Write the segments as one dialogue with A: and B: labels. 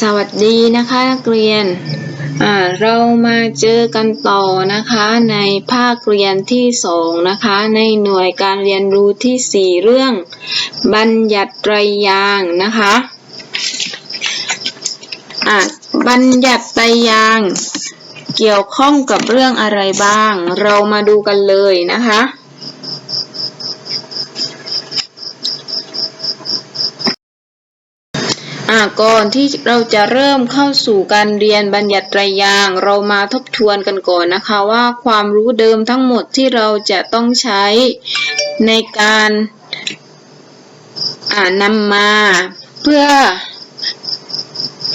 A: สวัสดีนะคะนักเรียน เรามาเจอกันต่อนะคะในภาคเรียนที่สองนะคะในหน่วยการเรียนรู้ที่สี่เรื่อง บัญญัติไตรยางนะคะบัญญัติไตรยางเกี่ยวข้องกับเรื่องอะไรบ้าง เรามาดูกันเลยนะคะาก่อนที่เราจะเริ่มเข้าสู่การเรียนบัญญัติไตรยาง เรามาทบทวนกันก่อนนะคะว่าความรู้เดิมทั้งหมดที่เราจะต้องใช้ในการนำมาเพื่อ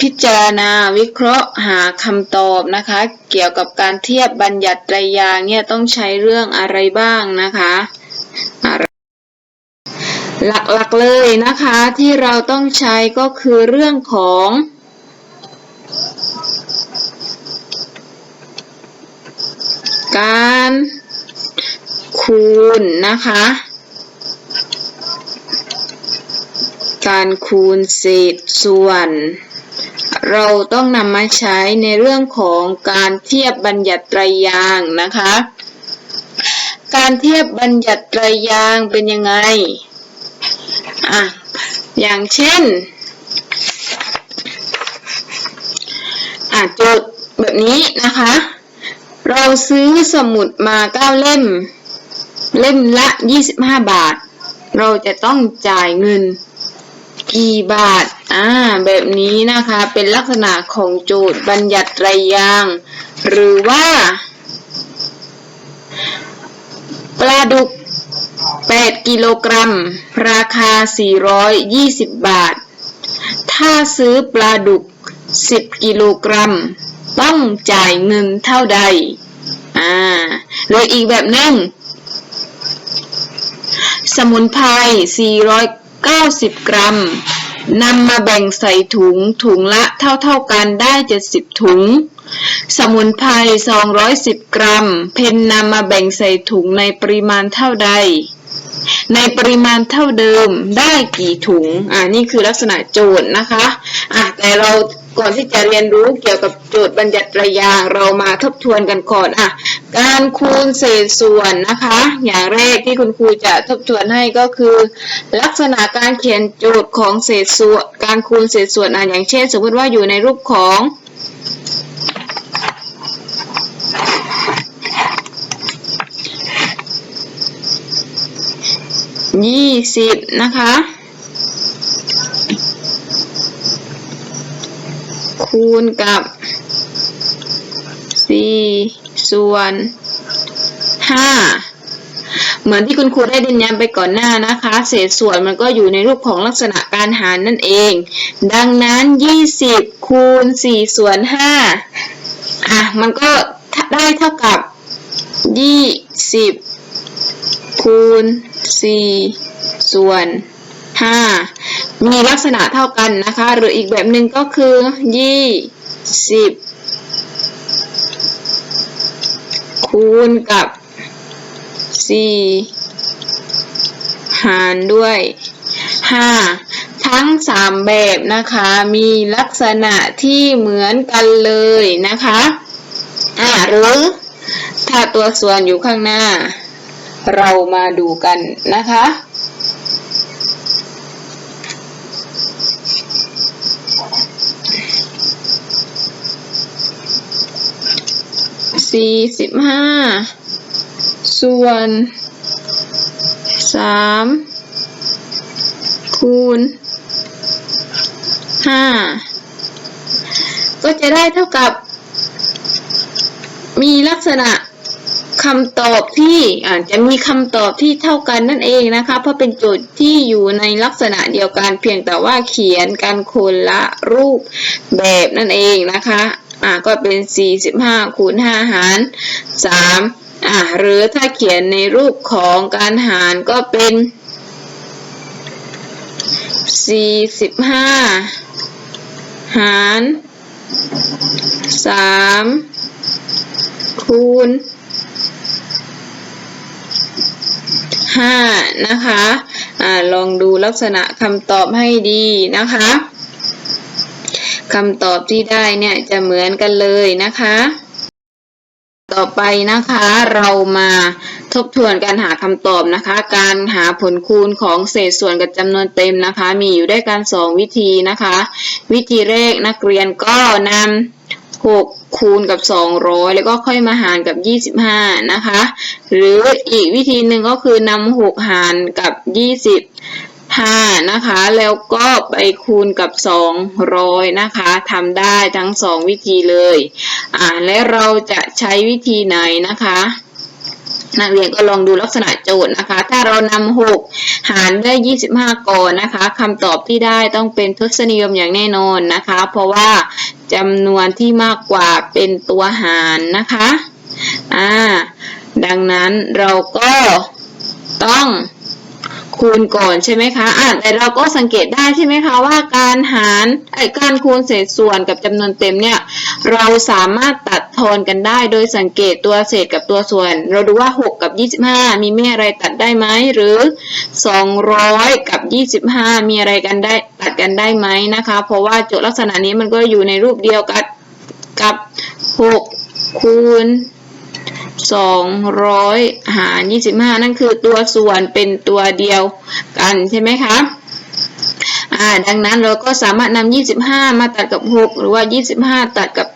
A: พิจารณาวิเคราะห์หาคำตอบนะคะ เกี่ยวกับการเทียบบัญญัติไตรยางเนี่ยต้องใช้เรื่องอะไรบ้างนะคะอ่ หลักๆเลยนะคะที่เราต้องใช้ก็คือเรื่องของการคูณนะคะ การคูณเศษส่วน เราต้องนำมาใช้ในเรื่องของการเทียบบัญญัติไตรยางค์นะคะ การเทียบบัญญัติไตรยางค์เป็นยังไง อะอย่างเช่นอะโจทย์แบบนี้นะคะ เราซื้อสมุดมาเก้าเล่ม เล่มละ 25 บาท เราจะต้องจ่ายเงินกี่บาท อ่า แบบนี้นะคะ เป็นลักษณะของโจทย์บัญญัติไตรยาง หรือว่า ปลาดุก กิโลกรัม ราคา 420 บาท ถ้าซื้อปลาดุก 10 กิโลกรัม ต้องจ่ายเงินเท่าใด อ่าหรืออีกแบบหนึ่ง สมุนไพร 490 กรัมนำมาแบ่งใส่ถุงถุงละเท่าๆกันได้ 70 ถุง สมุนไพร 210 กรัม เพนนำมาแบ่งใส่ถุงในปริมาณเท่าใด ในปริมาณเท่าเดิมได้กี่ถุง อ่านี่คือลักษณะโจทย์นะคะ อะแต่เราก่อนที่จะเรียนรู้เกี่ยวกับโจทย์บัญญัติไตรยางเรามาทบทวนกันก่อนอะการคูณเศษส่วนนะคะ อย่างแรกที่คุณครูจะทบทวนให้ก็คือ ลักษณะการเขียนโจทย์ของเศษส่วน การคูณเศษส่วนอะอย่างเช่น สมมติว่าอยู่ในรูปของ ยี่สิบนะคะ คูณกับสี่ส่วนห้าเหมือนที่คุณครูได้ดินย้ำไปก่อนหน้านะคะ เศษส่วนมันก็อยู่ในรูปของลักษณะการหารนั่นเอง ดังนั้นยี่สิบคูณสี่ส่วนห้าอะ มันก็ได้เท่ากับยี่สิบคูณ 4ส่วน5มีลักษณะเท่ากันนะคะ หรืออีกแบบหนึ่งก็คือ20คูณกับ4หารด้วย5ทั้ง3แบบนะคะ มีลักษณะที่เหมือนกันเลยนะคะ อ่าหรือถ้าตัวส่วนอยู่ข้างหน้า เรามาดูกันนะคะ สี่สิบห้า ส่วนสามคูณห้าก็จะได้เท่ากับ มีลักษณะ คำตอบที่อาจจะมีคำตอบที่เท่ากันนั่นเองนะคะ เพราะเป็นโจทย์ที่อยู่ในลักษณะเดียวกันเพียงแต่ว่าเขียนกันคนละรูปแบบนั่นเองนะคะอ่าก็เป็น 45คูณ5หาร 3อ่าหรือถ้าเขียนในรูปของการหารก็เป็น 45 หาร 3 คูณ ห้านะคะอ่าลองดูลักษณะคำตอบให้ดีนะคะคำตอบที่ได้เนี่ยจะเหมือนกันเลยนะคะ ต่อไปนะคะเรามาทบทวนการหาคำตอบนะคะ การหาผลคูณของเศษส่วนกับจำนวนเต็มนะคะ มีอยู่ด้วยกันสองวิธีนะคะ วิธีแรกนักเรียนก็นำ6 คูณกับ 200 แล้วก็ค่อยมาหารกับ 25 นะคะ หรืออีกวิธีหนึ่งก็คือนำ6หารกับ 25 นะคะ แล้วก็ไปคูณกับ 200 นะคะทำได้ทั้งสองวิธีเลย อ่า และเราจะใช้วิธีไหนนะคะ นักเรียนก็ลองดูลักษณะโจทย์นะคะ ถ้าเรานำหกหารด้วย 25ก่อนนะคะคำตอบที่ได้ต้องเป็นทศนิยมอย่างแน่นอนนะคะ เพราะว่าจำนวนที่มากกว่าเป็นตัวหารนะคะ อ่า ดังนั้นเราก็ต้อง คูณก่อนใช่ไหมคะอ่าแต่เราก็สังเกตได้ใช่ไหมคะว่าการหารไอ้การคูณเศษส่วนกับจำนวนเต็มเนี่ยเราสามารถตัดทอนกันได้ โดยสังเกตตัวเศษกับตัวส่วน เราดูว่า 6 กับ 25 มีแม่อะไรตัดได้ไหมหรือ 200 กับ 25 มีอะไรกันได้ตัดกันได้ไหมนะคะ เพราะว่าโจทย์ลักษณะนี้มันก็อยู่ในรูปเดียวกับกับ 6 คูณ 200หาร25นั่นคือตัวส่วนเป็นตัวเดียวกันใช่ไหมคะอ่าดังนั้นเราก็สามารถนำ25 มาตัดกับ 6 หรือว่า 25 ตัดกับ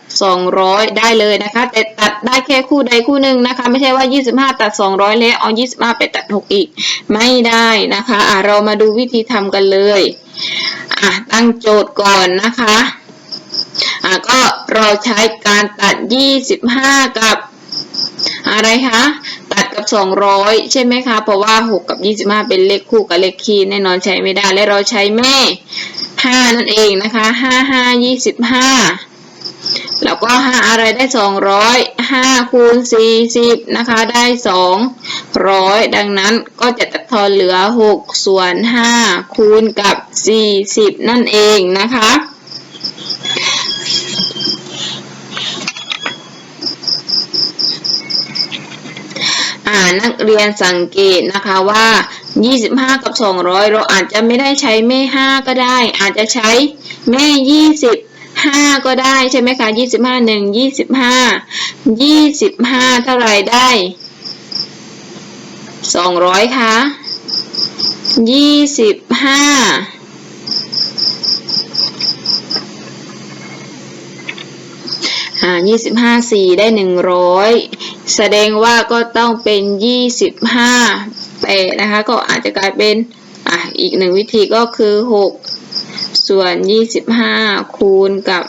A: 200 ได้เลยนะคะ แต่ตัดได้แค่คู่ใดคู่หนึ่งนะคะ ไม่ใช่ว่า 25 ตัด 200 แล้วเอา 25 ไปตัด 6 อีก ไม่ได้นะคะอ่าเรามาดูวิธีทำกันเลยอ่าตั้งโจทย์ก่อนนะคะอ่าก็เราใช้การตัด 25 กับ อะไรคะตัดกับ 200 ใช่ไหมคะ เพราะว่า 6 กับ 25 เป็นเลขคู่กับเลขคี่แน่นอนใช้ไม่ได้ และเราใช้แม่ 5 นั่นเองนะคะ 5 5 25 แล้วก็ 5 อะไรได้ 200 5คูณ40 นะคะ ได้ 200 ดังนั้นก็จะตัดทอนเหลือ 6 ส่วน 5 คูณกับ 40 นั่นเองนะคะ อ่า นักเรียนสังเกตนะคะว่า 25 กับ 200 เราอาจจะไม่ได้ใช้แม่ 5 ก็ได้ อาจจะใช้แม่ 25 ก็ได้ใช่ไหมคะ25 1 25 25 เท่าไหร่ได้ 200คะ25อ่ายี่สิบห้าสี่ได้หนึ่งร้อย แสดงว่าก็ต้องเป็นยี่สิบห้าแปดนะคะ ก็อาจจะกลายเป็นอะอีกหนึ่งวิธีก็คือหกส่วนยี่สิบห้าคูณกับ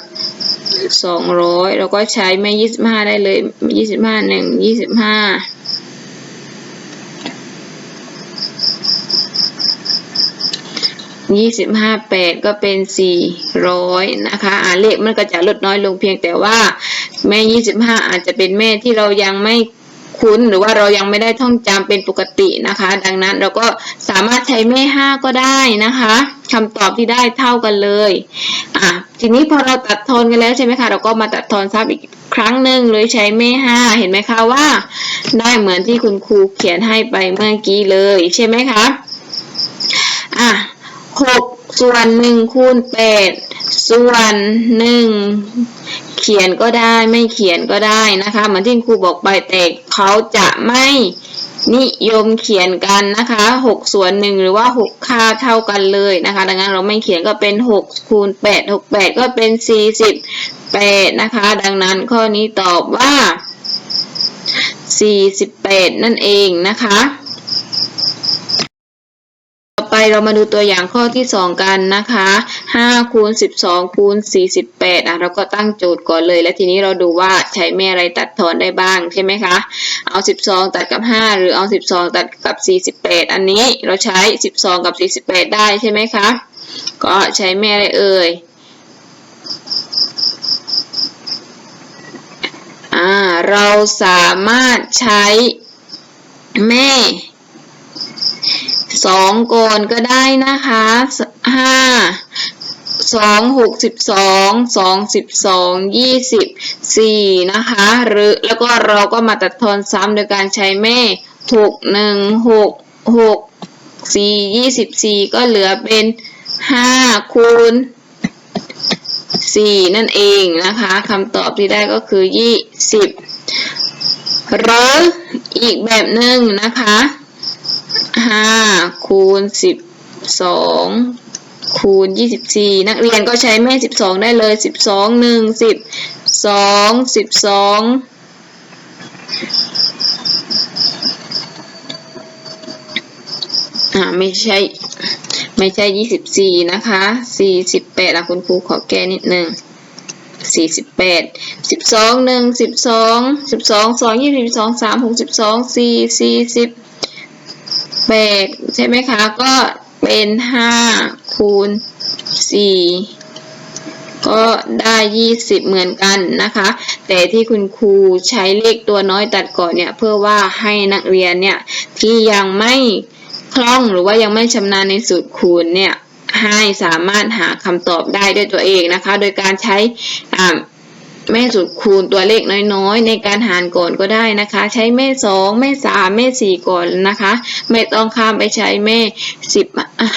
A: สองร้อยเราก็ใช้ไม่ยี่สิบห้าได้เลยยี่สิบห้าหนึ่งยี่สิบห้า ยี่สิบห้าแปดก็เป็นสี่ร้อยนะคะอ่าเลขมันก็จะลดน้อยลงเพียงแต่ว่าแม่ยี่สิบห้าอาจจะเป็นแม่ที่เรายังไม่คุ้นหรือว่าเรายังไม่ได้ท่องจำเป็นปกตินะคะ ดังนั้นเราก็สามารถใช้แม่ห้าก็ได้นะคะคำตอบที่ได้เท่ากันเลยอะทีนี้พอเราตัดทอนกันแล้วใช่ไหมคะ เราก็มาตัดทอนซ้ำอีกครั้งหนึ่งเลยใช้แม่ห้าเห็นไหมคะว่า ได้เหมือนที่คุณครูเขียนให้ไปเมื่อกี้เลยใช่ไหมคะอะ หกส่วนหนึ่งคูณแปดส่วนหนึ่งเขียนก็ได้ไม่เขียนก็ได้นะคะเหมือนที่ครูบอกไปแต่เขาจะไม่นิยมเขียนกันนะคะหกส่วนหนึ่งหรือว่าหกค่าเท่ากันเลยนะคะ ดังนั้นเราไม่เขียนก็เป็นหกคูณแปดหกแปดก็เป็นสี่สิบแปดนะคะ ดังนั้นข้อนี้ตอบว่าสี่สิบแปดนั่นเองนะคะ เรามาดูตัวอย่างข้อที่ 2 กันนะคะ5คูณ12คูณ48อะเราก็ตั้งโจทย์ก่อนเลย และทีนี้เราดูว่าใช้แม่อะไรตัดทอนได้บ้างใช่ไหมคะเอา 12 ตัดกับ 5 หรือเอา 12 ตัดกับ 48 อันนี้เราใช้ 12 กับ 48 ได้ใช่ไหมคะก็ใช้แม่อะไรเอ่ยอ่าเราสามารถใช้แม่ สองก่อนก็ได้นะคะห้าสองหกสิบสองสองสิบสองยี่สิบสี่นะคะ หรือแล้วก็เราก็มาตัดทอนซ้ำโดยการใช้แม่หกหนึ่งหกหกสี่ยี่สิบสี่ก็เหลือเป็นห้าคูณสี่นั่นเองนะคะคำตอบที่ได้ก็คือยี่สิบหรืออีกแบบหนึ่งนะคะ ห้าคูณสิบสองคูณยี่สิบสี่นักเรียนก็ใช้แม่สิบสองได้เลยสิบสองหนึ่งสิบสองสิบสองอ่าไม่ใช่ไม่ใช่ยี่สิบสี่นะคะสี่สิบแปดอะคุณครูขอแก้นิดนึงสี่สิบแปดสิบสองหนึ่งสิบสองสิบสองสองยี่สิบสองสามหกสิบสองสี่สี่สิบ แปดใช่ไหมคะ ก็เป็นห้าคูณสี่ก็ได้ยี่สิบเหมือนกันนะคะ แต่ที่คุณครูใช้เลขตัวน้อยตัดก่อนเนี่ยเพื่อว่าให้นักเรียนเนี่ยที่ยังไม่คล่องหรือว่ายังไม่ชำนาญในสูตรคูณเนี่ยให้สามารถหาคำตอบได้ด้วยตัวเองนะคะ โดยการใช้อ่า แม่สูตรคูณตัวเลขน้อยๆ ในการหารก่อนก็ได้นะคะ ใช้แม่สองแม่สามแม่สี่ก่อนนะคะ ไม่ต้องข้ามไปใช้แม่สิบ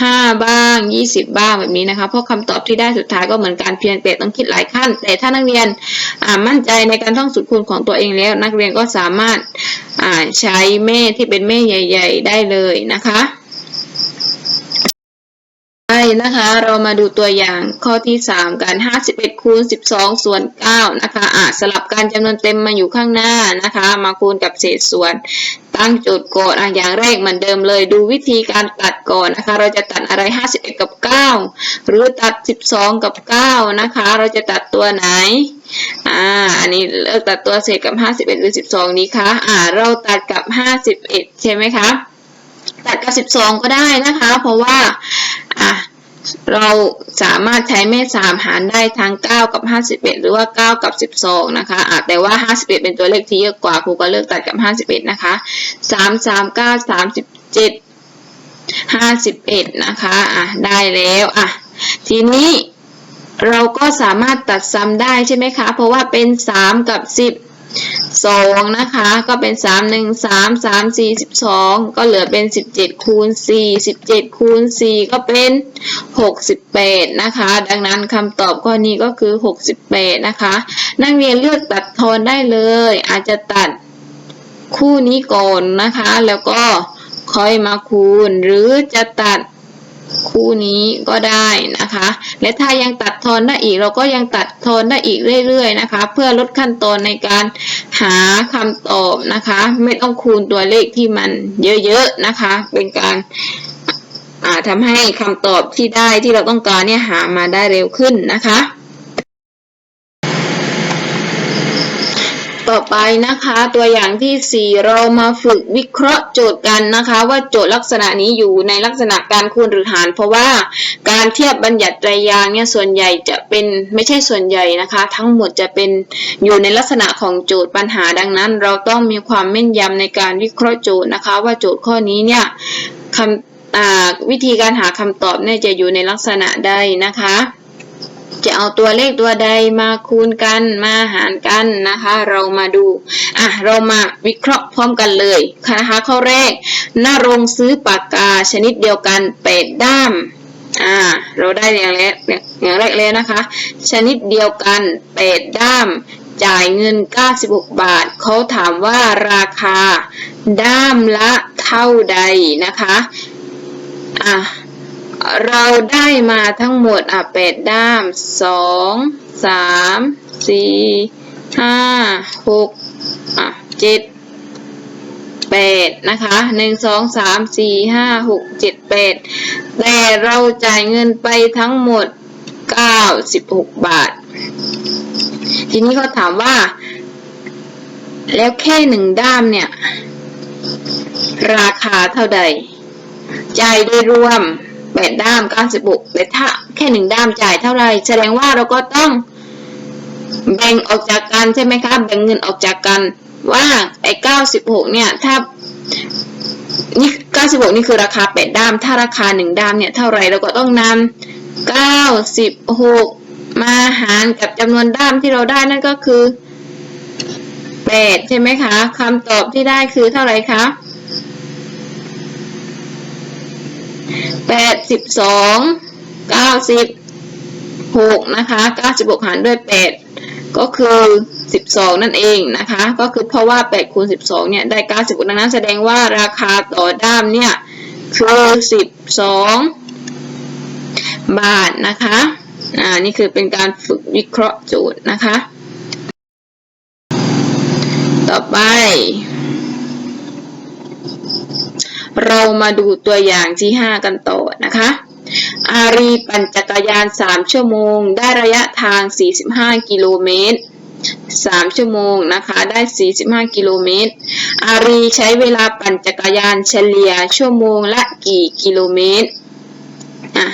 A: ห้าบ้างยี่สิบบ้างแบบนี้นะคะ เพราะคำตอบที่ได้สุดท้ายก็เหมือนการเพียงแต่ต้องคิดหลายขั้น แต่ถ้านักเรียนมั่นใจในการท่องสูตรคูณของตัวเองแล้ว นักเรียนก็สามารถใช้แม่ที่เป็นแม่ใหญ่ ๆ ได้เลยนะคะ นะคะ เรามาดูตัวอย่างข้อที่ 3 กัน 51 คูณ 12 ส่วน 9 นะคะอะสลับการจำนวนเต็มมาอยู่ข้างหน้านะคะ มาคูณกับเศษส่วน ตั้งโจทย์ก่อนอะอย่างแรกเหมือนเดิมเลย ดูวิธีการตัดก่อนนะคะ เราจะตัดอะไร 51 กับ 9 หรือตัด 12 กับ 9 นะคะ เราจะตัดตัวไหนอ่า อันนี้เลือกตัดตัวเศษกับ 51 หรือ 12 นี้คะอ่า เราตัดกับ 51 ใช่ไหมคะ ตัดกับ 12 ก็ได้นะคะ เพราะว่า อะ เราสามารถใช้แม่สามหารได้ทั้ง 9 กับ 51 หรือว่า 9 กับ 12 นะคะะแต่ว่า 51 เป็นตัวเลขที่เยอะกว่าครูก็เลือกตัดกับ 51 นะคะ 3 3 9 37 51 นะคะอะได้แล้วอะทีนี้เราก็สามารถตัดซ้ำได้ใช่ไหมคะ เพราะว่าเป็น 3 กับ 10 สองนะคะก็เป็นสามหนึ่งสามสามสี่สิบสองก็เหลือเป็นสิบเจ็ดคูณสี่สิบเจ็ดคูณสี่ก็เป็นหกสิบแปดนะคะ ดังนั้นคำตอบข้อนี้ก็คือหกสิบแปดนะคะ นักเรียนเลือกตัดทอนได้เลย อาจจะตัดคู่นี้ก่อนนะคะ แล้วก็ค่อยมาคูณ หรือจะตัด คู่นี้ก็ได้นะคะ และถ้ายังตัดทอนได้อีกเราก็ยังตัดทอนได้อีกเรื่อยๆนะคะ เพื่อลดขั้นตอนในการหาคำตอบนะคะ ไม่ต้องคูณตัวเลขที่มันเยอะๆนะคะ เป็นการทำทำให้คำตอบที่ได้ที่เราต้องการเนี่ยหามาได้เร็วขึ้นนะคะ ต่อไปนะคะ ตัวอย่างที่ 4 เรามาฝึกวิเคราะห์โจทย์กันนะคะ ว่าโจทย์ลักษณะนี้อยู่ในลักษณะการคูณหรือหาร เพราะว่าการเทียบบัญญัติไตรยางค์เนี่ยส่วนใหญ่จะเป็นไม่ใช่ส่วนใหญ่นะคะ ทั้งหมดจะเป็นอยู่ในลักษณะของโจทย์ปัญหาดังนั้น เราต้องมีความแม่นยำในการวิเคราะห์โจทย์นะคะ ว่าโจทย์ข้อนี้เนี่ยคำวิธีการหาคำตอบเนี่ยจะอยู่ในลักษณะใดนะคะ จะเอาตัวเลขตัวใดมาคูณกันมาหารกันนะคะ เรามาดูอะเรามาวิเคราะห์พร้อมกันเลยนะคะข้อแรกนรงซื้อปากกาชนิดเดียวกันแปดด้ามอ่าเราได้อย่างแรกอย่างแรกเลยนะคะ ชนิดเดียวกันแปดด้ามจ่ายเงิน 96 บาท เขาถามว่าราคาด้ามละเท่าใดนะคะ อะ เราได้มาทั้งหมดอะแปดด้ามสองสามสี่ห้าหกอะเจ็ดแปดนะคะหนึ่งสองสามสี่ห้าหกเจ็ดแปดแต่เราจ่ายเงินไปทั้งหมดเก้าสิบหกบาท ทีนี้เขาถามว่า แล้วแค่หนึ่งด้ามเนี่ย ราคาเท่าใด จ่ายโดยรวม แปดด้ามเก้าสิบหกแต่ถ้าแค่หนึ่งด้ามจ่ายเท่าไหรแสดงว่าเราก็ต้องแบ่งออกจากกันใช่ไหมคะแบ่งเงินออกจากกันว่าไอ้เก้าสิบหกเนี่ยถ้านี่เก้าสิบหกนี่คือราคาแปดด้าม ถ้าราคาหนึ่งด้ามเนี่ยเท่าไหรเราก็ต้องนำเก้าสิบหกมาหารกับจำนวนด้ามที่เราได้นั่นก็คือแปดใช่ไหมคะคำตอบที่ได้คือเท่าไหร่คะ แปดสิบสองเก้าสิบ6นะคะ96หารด้วย8ก็คือ12นั่นเองนะคะ ก็คือเพราะว่า8คูณ12เนี่ยได้96ดังนั้นแสดงว่าราคาต่อด้ามเนี่ยคือ12บาทนะคะอ่านี่คือเป็นการฝึกวิเคราะห์โจทย์นะคะ ต่อไป เรา มาดูตัวอย่างที่ 5 กันต่อนะคะ อารีปั่นจักรยาน 3 ชั่วโมง ได้ระยะทาง 45 กิโลเมตร 3 ชั่วโมงนะคะ ได้ 45 กิโลเมตร อารีใช้เวลาปั่นจักรยานเฉลี่ยชั่วโมงละกี่กิโลเมตรอะ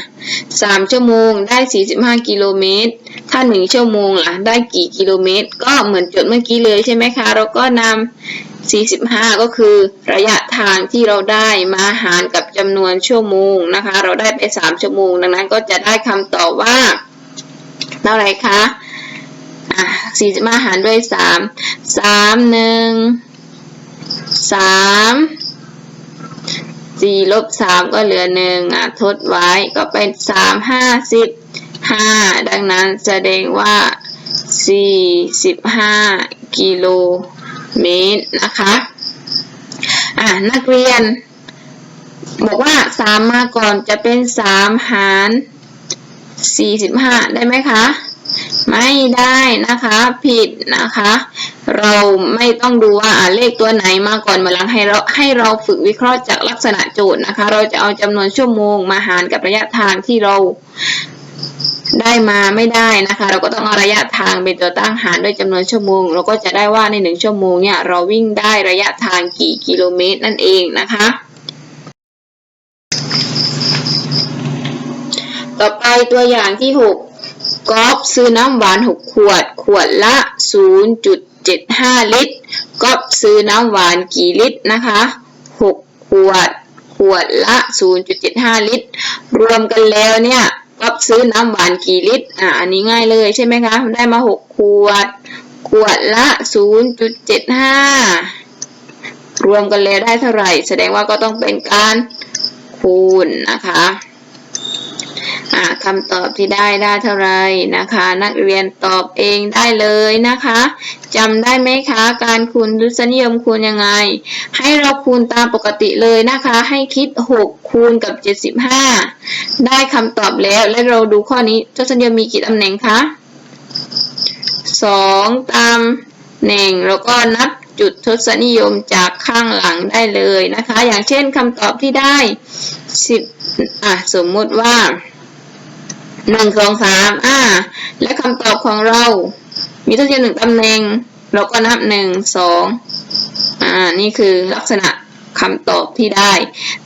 A: สามชั่วโมงได้ 45 กิโลเมตร ถ้า 1 ชั่วโมงล่ะ ได้กี่กิโลเมตร ก็เหมือนจดเมื่อกี้เลยใช่ไหมคะ เราก็นำ45 ก็คือระยะ ทางที่เราได้มาหารกับจำนวนชั่วโมงนะคะ เราได้ไป 3 ชั่วโมง ดังนั้นก็จะได้คำตอบว่าเท่าไรคะอะ45หารด้วย 3 3 1 3สี่ลบสามก็เหลือหนึ่งอะทดไว้ก็เป็นสามห้าสิบห้าดังนั้นแสดงว่าสี่สิบห้ากิโลเมตรนะคะ อะนักเรียน บอกว่าสามมาก่อนจะเป็นสามหารสี่สิบห้าได้ไหมคะ ไม่ได้นะคะผิดนะคะ เราไม่ต้องดูว่าอ่าเลขตัวไหนมาก่อนมาหลังให้เราให้เราฝึกวิเคราะห์จากลักษณะโจทย์นะคะ เราจะเอาจำนวนชั่วโมงมาหารกับระยะทางที่เรา ได้มาไม่ได้นะคะ เราก็ต้องเอาระยะทางเป็นตัวตั้งหารด้วยจำนวนชั่วโมง เราก็จะได้ว่าในหนึ่งชั่วโมงเนี่ยเราวิ่งได้ระยะทางกี่กิโลเมตรนั่นเองนะคะ ต่อไปตัวอย่างที่ 6กอฟซื้อน้ำหวาน 6 ขวด ขวดละ 0.75 ลิตรกอฟซื้อน้ำหวานกี่ลิตรนะคะ 6 ขวด ขวดละ 0.75 ลิตร รวมกันแล้วเนี่ย กอฟซื้อน้ำหวานกี่ลิตร อะ อันนี้ง่ายเลยใช่ไหมคะ ได้มาหกขวด ขวดละ0.75รวมกันแล้วได้เท่าไหร่ แสดงว่าก็ต้องเป็นการคูณนะคะ คำตอบที่ได้ได้เท่าไรนะคะ นักเรียนตอบเองได้เลยนะคะจำได้ไหมคะ การคูณทศนิยมคูณยังไง ให้เราคูณตามปกติเลยนะคะ ให้คิด 6 คูณกับ 75 ได้คำตอบแล้วและเราดูข้อนี้ทศนิยมมีกี่ตำแหน่งคะ 2ตามแหน่งแล้วก็นับจุดทศนิยมจากข้างหลังได้เลยนะคะ อย่างเช่นคำตอบที่ได้ 10 อะ สมมุติว่า หนึ่งสองสามอ่า และคำตอบของเรา มีทศนิยมหนึ่งตำแหน่ง เราก็นับหนึ่งสองอ่า นี่คือลักษณะคำตอบที่ได้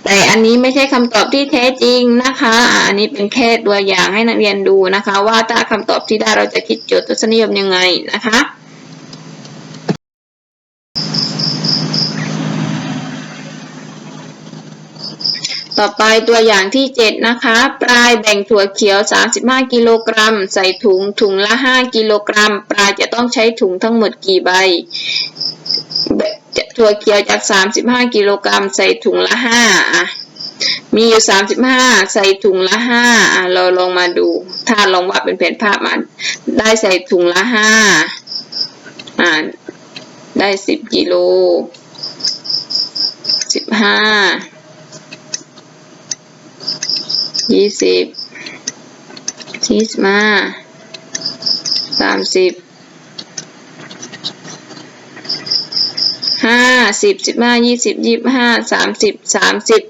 A: แต่อันนี้ไม่ใช่คำตอบที่แท้จริงนะคะอ่าอันนี้เป็นแค่ตัวอย่างให้นักเรียนดูนะคะ ว่าถ้าคำตอบที่ได้เราจะคิดโจทย์ทศนิยมยังไงนะคะ ต่อไปตัวอย่างที่ 7 นะคะ ปลายแบ่งถั่วเขียว 35 กิโลกรัม ใส่ถุงถุงละ 5 กิโลกรัม ปลายจะต้องใช้ถุงทั้งหมดกี่ใบ ถั่วเขียวจาก 35 กิโลกรัม ใส่ถุงละ 5 อะ มีอยู่ 35 ใส่ถุงละ 5 อะ เราลองมาดู ถ้าลองวาดเป็นแผนภาพมา ได้ใส่ถุงละ 5 อ่า ได้ 10 กิโล 15 ยี่สิบยี่สิบห้าสามสิบห้าสิบสิบห้ายี่สิบยี่ห้าสามสิบสามสิบ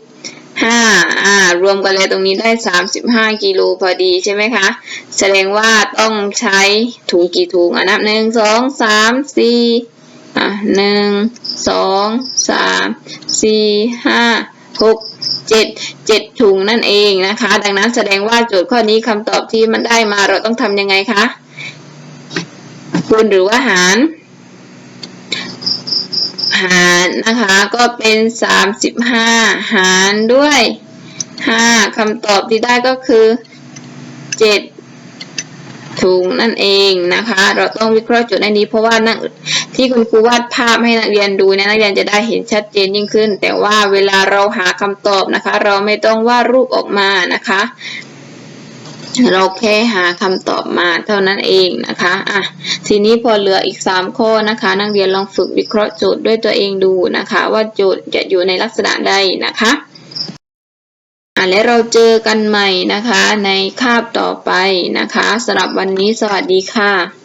A: ห้าอ่ารวมกันเลยตรงนี้ได้สามสิบห้ากิโลพอดีใช่ไหมคะ แสดงว่าต้องใช้ถุงกี่ถุงอะนับหนึ่งสองสามสี่อะหนึ่งสองสามสี่ห้า หกเจ็ดเจ็ดถุงนั่นเองนะคะ ดังนั้นแสดงว่าโจทย์ข้อนี้คำตอบที่มันได้มาเราต้องทำยังไงคะคูณหรือว่าหาร หารนะคะก็เป็นสามสิบห้าหารด้วยห้าคำตอบที่ได้ก็คือเจ็ดถุงนั่นเองนะคะ เราต้องวิเคราะห์จุดในนี้เพราะว่านัก ที่คุณครูวาดภาพให้นักเรียนดูเนี่ยนักเรียนจะได้เห็นชัดเจนยิ่งขึ้น แต่ว่าเวลาเราหาคำตอบนะคะ เราไม่ต้องวาดรูปออกมานะคะ เราแค่หาคำตอบมาเท่านั้นเองนะคะอะทีนี้พอเหลืออีก 3 ข้อนะคะ นักเรียนลองฝึกวิเคราะห์โจทย์ด้วยตัวเองดูนะคะ ว่าโจทย์จะอยู่ในลักษณะใดนะคะอะและเราเจอกันใหม่นะคะในคาบต่อไปนะคะสำหรับวันนี้สวัสดีค่ะ